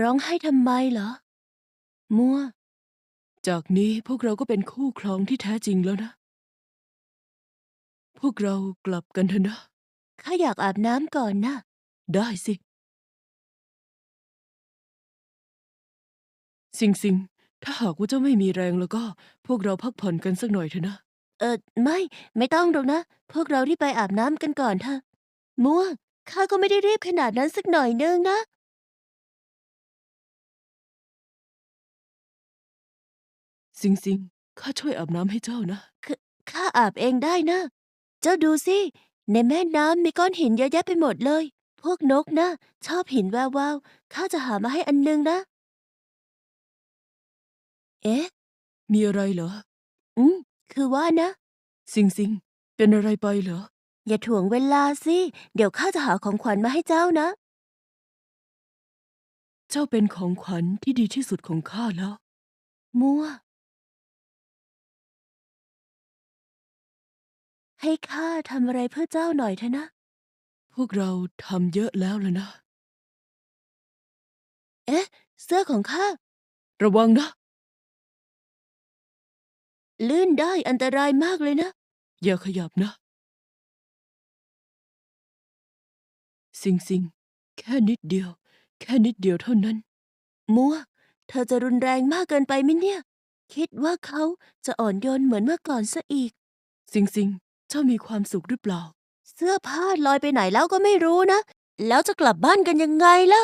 ร้องไห้ทำไมเหรอ มัว จากนี้พวกเราก็เป็นคู่ครองที่แท้จริงแล้วนะ พวกเรากลับกันเถอะนะ ข้าอยากอาบน้ำก่อนนะ ได้สิ สิงสิงถ้าหากว่าเจ้าไม่มีแรงแล้วก็ พวกเราพักผ่อนกันสักหน่อยเถอะนะ เออไม่ ไม่ต้องหรอกนะ พวกเราที่ไปอาบน้ำกันก่อนเถอะ มัว ข้าก็ไม่ได้รีบขนาดนั้นสักหน่อยนึงนะ สิงสิงข้าช่วยอาบน้ำให้เจ้านะ ข้าอาบเองได้นะ เจ้าดูสิ ในแม่น้ำมีก้อนหินเยอะแยะไปหมดเลย พวกนกนะ ชอบหินแววๆข้าจะหามาให้อันนึงนะ เอ๊ะ มีอะไรเหรอ อืม คือว่านะ สิงสิงเป็นอะไรไปเหรอ อย่าถ่วงเวลาสิ เดี๋ยวข้าจะหาของขวัญมาให้เจ้านะ เจ้าเป็นของขวัญที่ดีที่สุดของข้าแล้ว มัว ให้ข้าทำอะไรเพื่อเจ้าหน่อยเถอะนะ พวกเราทำเยอะแล้วล่ะนะ เอ๊ะ เสื้อของข้า ระวังนะ ลื่นได้อันตรายมากเลยนะ อย่าขยับนะ สิงสิงแค่นิดเดียว แค่นิดเดียวเท่านั้น มัว เธอจะรุนแรงมากเกินไปไหมเนี่ย คิดว่าเขาจะอ่อนโยนเหมือนเมื่อก่อนซะอีก สิงสิง เจ้ามีความสุขหรือเปล่า เสื้อผ้าลอยไปไหนแล้วก็ไม่รู้นะ แล้วจะกลับบ้านกันยังไงล่ะ